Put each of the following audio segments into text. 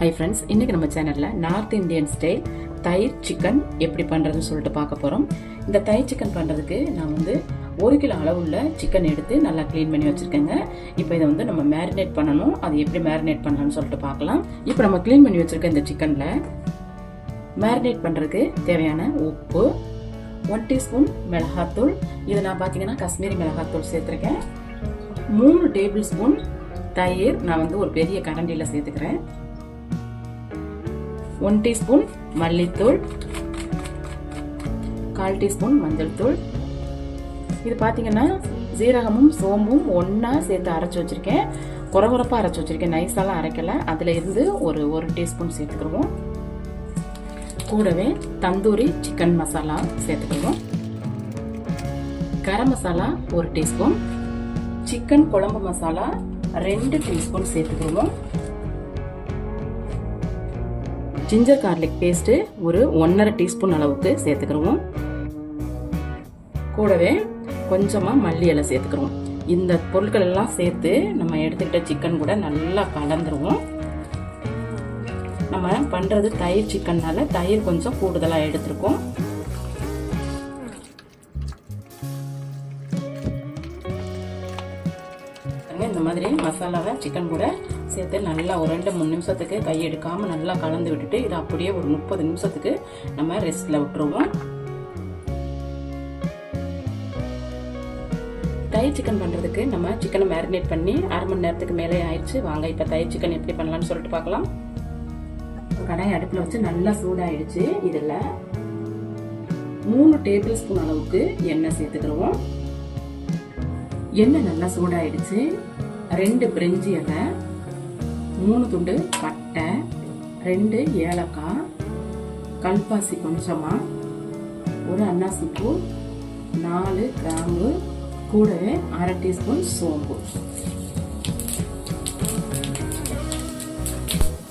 Hi friends இன்னைக்கு நம்ம சேனலில் நார்த் இந்தியன் ஸ்டைல் தயிர் சிக்கன் எப்படி பண்ணுறதுன்னு சொல்லிட்டு பார்க்க போகிறோம் இந்த தயிர் சிக்கன் பண்ணுறதுக்கு நான் வந்து ஒரு கிலோ அளவுள்ள சிக்கன் எடுத்து நல்லா க்ளீன் பண்ணி வச்சுருக்கேங்க. இப்போ இதை வந்து நம்ம மேரினேட் பண்ணணும். அது எப்படி மேரினேட் பண்ணலாம்னு சொல்லிட்டு பார்க்கலாம். இப்போ நம்ம க்ளீன் பண்ணி வச்சுருக்க இந்த சிக்கனில் மேரினேட் பண்ணுறதுக்கு தேவையான உப்பு ஒன் டீஸ்பூன் மிளகாத்தூள். இது நான் பார்த்தீங்கன்னா காஷ்மீரி மிளகாத்தூள் சேர்த்துருக்கேன். மூணு டேபிள் ஸ்பூன் தயிர் நான் வந்து ஒரு பெரிய கரண்டியில் சேர்த்துக்கிறேன். ஒன் டீஸ்பூன் மல்லித்தூள் கால் டீஸ்பூன் மஞ்சள் தூள் இது பார்த்தீங்கன்னா சீரகமும் சோம்பும் ஒன்றா சேர்த்து அரைச்சி வச்சுருக்கேன். குறகுறப்பாக அரைச்சி வச்சுருக்கேன். நைஸாலாம் அரைக்கலை. அதில் இருந்து ஒரு ஒரு டீஸ்பூன் சேர்த்துக்கிடுவோம் கூடவே தந்தூரி சிக்கன் மசாலா சேர்த்துக்கிடுவோம் கரம் மசாலா ஒரு டீஸ்பூன். சிக்கன் குழம்பு மசாலா ரெண்டு டீஸ்பூன் சேர்த்துக்கிடுவோம் ஜிஞ்சர் கார்லிக் பேஸ்ட்டு ஒரு ஒன்றரை டீஸ்பூன் அளவுக்கு சேர்த்துக்கிறோம் கூடவே கொஞ்சமாக மல்லி இலை சேர்த்துக்கிறோம் இந்த பொருட்கள் எல்லாம் சேர்த்து நம்ம எடுத்துக்கிட்ட சிக்கன் கூட நல்லா கலந்துருவோம். நம்ம பண்ணுறது தயிர் சிக்கன்னால தயிர் கொஞ்சம் கூடுதலாக எடுத்திருக்கோம். இந்த மாதிரி மசாலாவை சிக்கன் கூட சேர்த்து நல்லா ஒரு ரெண்டு மூணு நிமிஷத்துக்கு கை எடுக்காமல் நல்லா கலந்து விட்டுட்டு இதை அப்படியே ஒரு முப்பது நிமிஷத்துக்கு நம்ம ரெஸ்ட்டில் விட்டுருவோம். தயிர் சிக்கன் பண்ணுறதுக்கு நம்ம சிக்கனை மேரினேட் பண்ணி அரை மணி நேரத்துக்கு மேலே ஆயிடுச்சு. வாங்க இப்போ தயிர் சிக்கன் எப்படி பண்ணலாம்னு சொல்லிட்டு பார்க்கலாம். கடாய் அடுப்பில் வச்சு நல்லா சூடாயிடுச்சு இதில். மூணு டேபிள் ஸ்பூன் அளவுக்கு எண்ணெய் சேர்த்துக்கிடுவோம். எண்ணெய் நல்லா சூடாயிடுச்சு. ரெண்டு பிரெஞ்சி இலை மூணு துண்டு பட்டை ரெண்டு ஏலக்காய் கல்பாசி கொஞ்சமாக ஒரு அன்னாசி பூ நாலு கிராம்பு கூடவே அரை டீஸ்பூன் சோம்பு.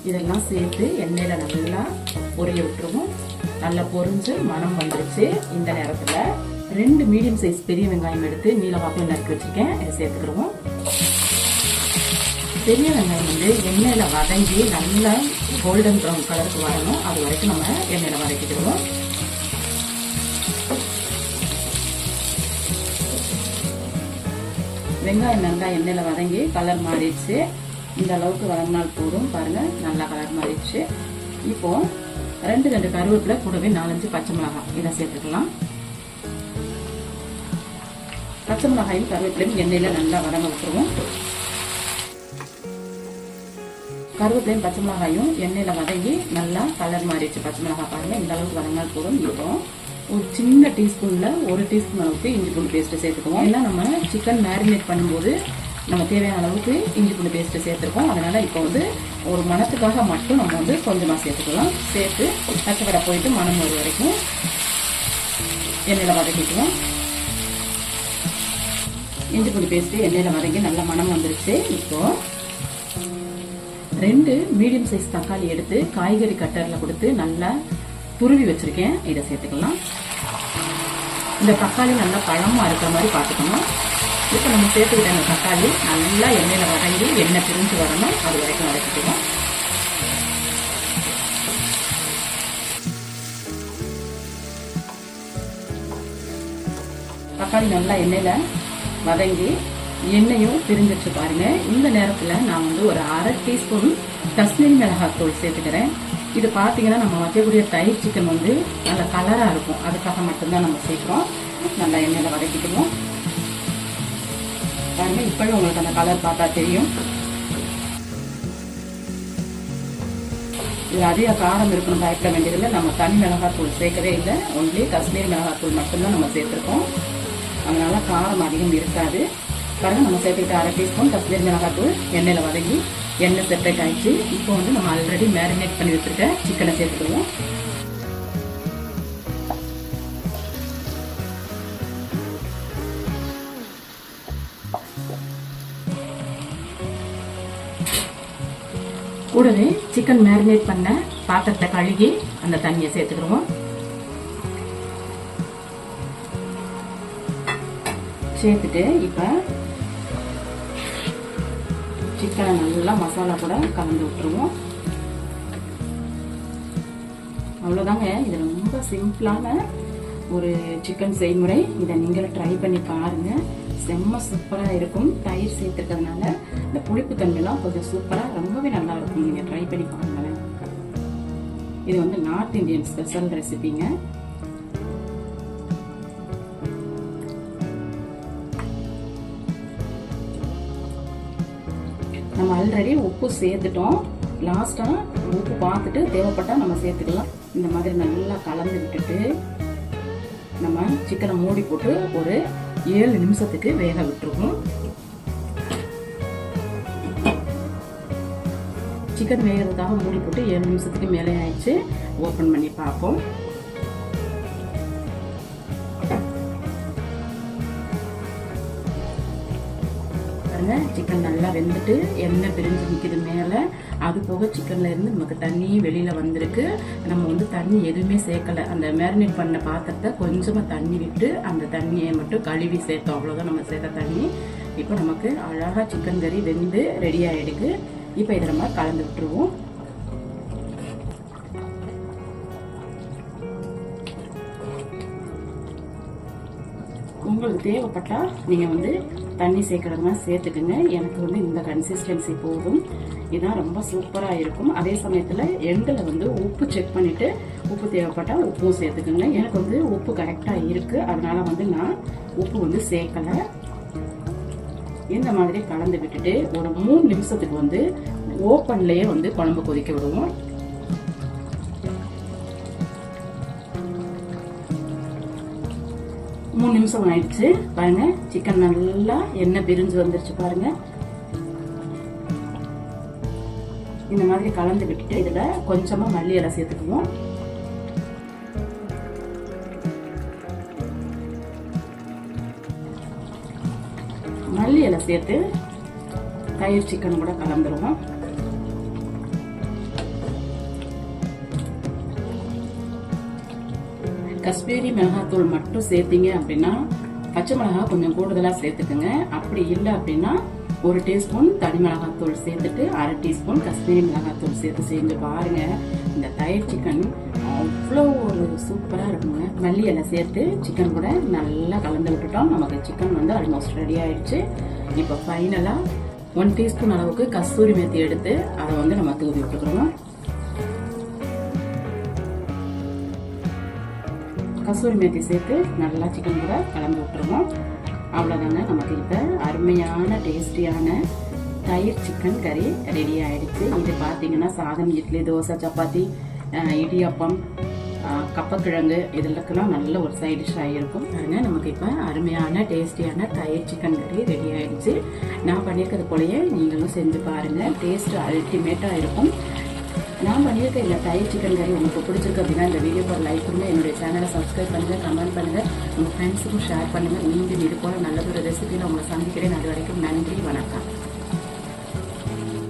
இதெல்லாம் சேர்த்து எண்ணெயில் நல்லா பொரிய விட்டுருவோம். நல்லா பொரிஞ்சு மனம் வந்துருச்சு. இந்த நேரத்தில் ரெண்டு மீடியம் சைஸ் பெரிய வெங்காயம் எடுத்து நீளவாக்கம் நறுக்கி வச்சுருக்கேன். இதை சேர்த்துக்கிடுவோம். பெரிய வெங்காயம் வந்து எண்ணெயில் வதங்கி நல்லா கோல்டன் ப்ரௌன் கலருக்கு வரணும் அது வரைக்கும் நம்ம எண்ணெயில் வதக்கிடுவோம் வெங்காயம் நல்லா எண்ணெயில் வதங்கி கலர் மாறிடுச்சு. இந்த அளவுக்கு வதங்கினால் போதும். பாருங்கள் நல்லா கலர் மாறிடுச்சு. இப்போ ரெண்டு ரெண்டு கருவேப்பிலை கூடவே நாலஞ்சு பச்சை மிளகாய். இதை சேர்த்துக்கலாம். பச்சை மிளகாயும் கருவேப்பிலையும் எண்ணெயில் நல்லா வதங்க விட்டுருவோம். கருவேப்பிலையும் பச்சை மிளகாயும் எண்ணெயில் வதங்கி நல்லா கலர் மாறிடுச்சு. பச்சை மிளகாய் பாருங்கள் இந்த அளவுக்கு வதங்கால் போதும். இருக்கும் ஒரு சின்ன டீஸ்பூனில் ஒரு டீஸ்பூன் அளவுக்கு இஞ்சி பூண்டு பேஸ்ட்டு சேர்த்துக்குவோம். ஏன்னா நம்ம சிக்கன் மேரினேட் பண்ணும்போது நம்ம தேவையான அளவுக்கு இஞ்சி பூண்டு பேஸ்ட்டு சேர்த்துருக்கோம். அதனால் இப்போ வந்து ஒரு மணத்துக்காக மட்டும் நம்ம வந்து கொஞ்சமாக சேர்த்துக்கலாம். சேர்த்து பச்சை போயிட்டு மணம் ஒரு வரைக்கும் எண்ணெயில் வதக்கிக்குவோம். இஞ்சி பூண்டு பேஸ்ட்டு எண்ணெயில் வதக்கி நல்லா மணம் வந்துருச்சு. இப்போது ரெண்டு மீடியம் சைஸ் தக்காளி எடுத்து காய்கறி கட்டரில் கொடுத்து நல்லா துருவி வச்சுருக்கேன். இதை சேர்த்துக்கலாம். இந்த தக்காளி நல்லா பழமாக இருக்கிற மாதிரி பார்த்துக்கணும். இப்போ நம்ம சேர்த்துக்கிட்ட அந்த தக்காளி நல்லா எண்ணெயில் வதங்கி எண்ணெய் பிரிஞ்சு வரணும். அது வரைக்கும் வதக்கிக்குவோம் தக்காளி நல்லா எண்ணெயில் வதங்கி எண்ணெயும் பிரிஞ்சிச்சு பாருங்க. இந்த நேரத்தில் நான் வந்து ஒரு அரை டீஸ்பூன் காஷ்மீரி மிளகாய் தூள் சேர்த்துக்கிறேன். இது பார்த்தீங்கன்னா நம்ம வைக்கக்கூடிய தயிர் சிக்கன் வந்து நல்ல கலராக இருக்கும். அதுக்காக மட்டும்தான் நம்ம சேர்க்குறோம். நல்லா எண்ணெயில் வதக்கிக்குவோம் பாருங்க இப்போயும் உங்களுக்கு அந்த கலர் பார்த்தா தெரியும். இது அதிக காரம் இருக்கணும் பயப்பட வேண்டியதில்லை. நம்ம தனி மிளகாத்தூள் சேர்க்கவே இல்லை. ஒன்லி காஷ்மீரி மிளகாத்தூள் மட்டும்தான் நம்ம சேர்த்துருக்கோம். அதனால காரம் அதிகம் இருக்காது. பாருங்க நம்ம சேர்த்துக்கிட்ட அரை டீஸ்பூன் கஷ்மீர் மிளகாத்தூள் எண்ணெயில் வதங்கி எண்ணெய் செப்பரேட் ஆகிடுச்சு இப்போ வந்து நம்ம ஆல்ரெடி மேரினேட் பண்ணி வச்சுருக்க சிக்கனை சேர்த்துக்கிடுவோம். கூடவே சிக்கன் மேரினேட் பண்ண பாத்திரத்தை கழுகி அந்த தண்ணியை சேர்த்துக்கிடுவோம். சேர்த்துட்டு இப்போ சிக்கனை நல்லா மசாலா கூட கலந்து விட்டுருவோம். அவ்வளோதாங்க. இது ரொம்ப சிம்பிளான ஒரு சிக்கன் செய்முறை. இதை நீங்களும் ட்ரை பண்ணி பாருங்கள் செம்ம சூப்பராக இருக்கும். தயிர் சேர்த்துக்கிறதுனால இந்த புளிப்பு தண்ணிலாம் கொஞ்சம் சூப்பராக ரொம்பவே நல்லா இருக்கும். நீங்கள் ட்ரை பண்ணி பாருங்களேன். இது வந்து நார்த் இந்தியன் ஸ்பெஷல் ரெசிபிங்க. நம்ம ஆல்ரெடி உப்பு சேர்த்துட்டோம். லாஸ்ட்டாக உப்பு பார்த்துட்டு தேவைப்பட்டால் நம்ம சேர்த்துக்கலாம். இந்த மாதிரி நல்லா கலந்து விட்டுட்டு நம்ம சிக்கனை மூடி போட்டு ஒரு ஏழு நிமிஷத்துக்கு வேக விட்டுருவோம். சிக்கன் வேகிறதுக்காக மூடி போட்டு ஏழு நிமிஷத்துக்கு மேலே ஆயிடுச்சு ஓப்பன் பண்ணி பார்ப்போம். பாருங்க. சிக்கன் நல்லா வெந்துட்டு எண்ணெய் பிரிஞ்சு நிற்கிது மேலே. அது போக சிக்கன்ல இருந்து நமக்கு தண்ணி வெளியில வந்திருக்கு. நம்ம வந்து தண்ணி எதுவுமே சேர்க்கல. அந்த மேரினேட் பண்ண பாத்திரத்தை கொஞ்சமாக தண்ணி விட்டு அந்த தண்ணியை மட்டும் கழுவி சேர்த்தோம். அவ்வளோதான் நம்ம சேர்த்த தண்ணி. இப்போ நமக்கு அழகாக சிக்கன் கறி வெந்து ரெடி ஆகிடுக்கு இப்போ இதை நம்ம கலந்து விட்டுருவோம். உங்களுக்கு தேவைப்பட்டால் நீங்கள் வந்து தண்ணி சேர்க்கறதுனா சேர்த்துக்குங்க. எனக்கு வந்து இந்த கன்சிஸ்டன்சி போதும். இதான் ரொம்ப சூப்பராக இருக்கும். அதே சமயத்தில் எண்டில் வந்து உப்பு செக் பண்ணிவிட்டு உப்பு தேவைப்பட்டால் உப்பும் சேர்த்துக்குங்க. எனக்கு வந்து உப்பு கரெக்டாக இருக்குது அதனால் வந்து நான் உப்பு வந்து சேர்க்கலை. இந்த மாதிரி கலந்து விட்டுட்டு ஒரு மூணு நிமிஷத்துக்கு வந்து ஓப்பன்லேயே வந்து குழம்பு கொதிக்க விடுவோம். மூணு நிமிஷம் ஆயிடுச்சு. பாருங்க சிக்கன் நல்லா எண்ணெய் பிரிஞ்சு வந்துருச்சு பாருங்க. இந்த மாதிரி கலந்து விட்டுட்டு இதுல கொஞ்சமா மல்லி இலை சேர்த்துக்குவோம். மல்லி இலை சேர்த்து தயிர் சிக்கன் கூட கலந்துருவோம். காஷ்மீரி மிளகாத்தூள் மட்டும் சேர்த்தீங்க அப்படின்னா பச்சை மிளகாய் கொஞ்சம் கூடுதலாக சேர்த்துக்குங்க. அப்படி இல்லை அப்படின்னா ஒரு டீஸ்பூன் தனி மிளகாத்தூள் சேர்த்துட்டு அரை டீஸ்பூன் காஷ்மீரி மிளகாத்தூள் சேர்த்து செஞ்சு பாருங்க. இந்த தயிர் சிக்கன் அவ்வளோ ஒரு சூப்பராக இருக்குங்க. மல்லி எல்லாம் சேர்த்து சிக்கன் கூட நல்லா கலந்து விட்டுட்டோம். நமக்கு சிக்கன் வந்து ஆல்மோஸ்ட் ரெடி ஆயிடுச்சு. இப்போ ஃபைனலாக ஒன் டீஸ்பூன் அளவுக்கு கஸ்தூரி மேத்தி எடுத்து அதை வந்து நம்ம தூவி விட்டுக்கிறோம். கசூரி மேத்தி சேர்த்து நல்லா சிக்கன் கூட கலந்து விட்டுருவோம். அவ்வளோதாங்க நமக்கு இப்போ அருமையான டேஸ்டியான தயிர் சிக்கன் கறி ரெடி ஆகிடுச்சு இது பார்த்தீங்கன்னா சாதம் இட்லி தோசை சப்பாத்தி இடியப்பம் இடியாப்பம் கப்பக்கிழங்கு இதெல்லாம் நல்ல ஒரு சைட் டிஷ் ஆகிருக்கும் பாருங்க நமக்கு இப்போ அருமையான டேஸ்டியான தயிர் சிக்கன் கறி ரெடி ஆயிடுச்சு. நான் பண்ணியிருக்கிறது போலயே நீங்களும் செஞ்சு பாருங்கள் டேஸ்ட் அல்டிமேட்டாக இருக்கும். நான் பண்ணியிருக்க இந்த தயிர் சிக்கன் கறி உங்களுக்கு பிடிச்சிருக்கு அப்படின்னா இந்த வீடியோக்கு ஒரு லைக் கொடுங்க. என்னுடைய சேனலை சப்ஸ்கிரைப் பண்ணுங்கள் கமெண்ட் பண்ணுங்கள் உங்கள் ஃப்ரெண்ட்ஸுக்கும் ஷேர் பண்ணுங்கள் மீண்டும் இது போல நல்ல ஒரு ரெசிபியில் உங்களை சந்திக்கிறேன். அது வரைக்கும் நன்றி வணக்கம்.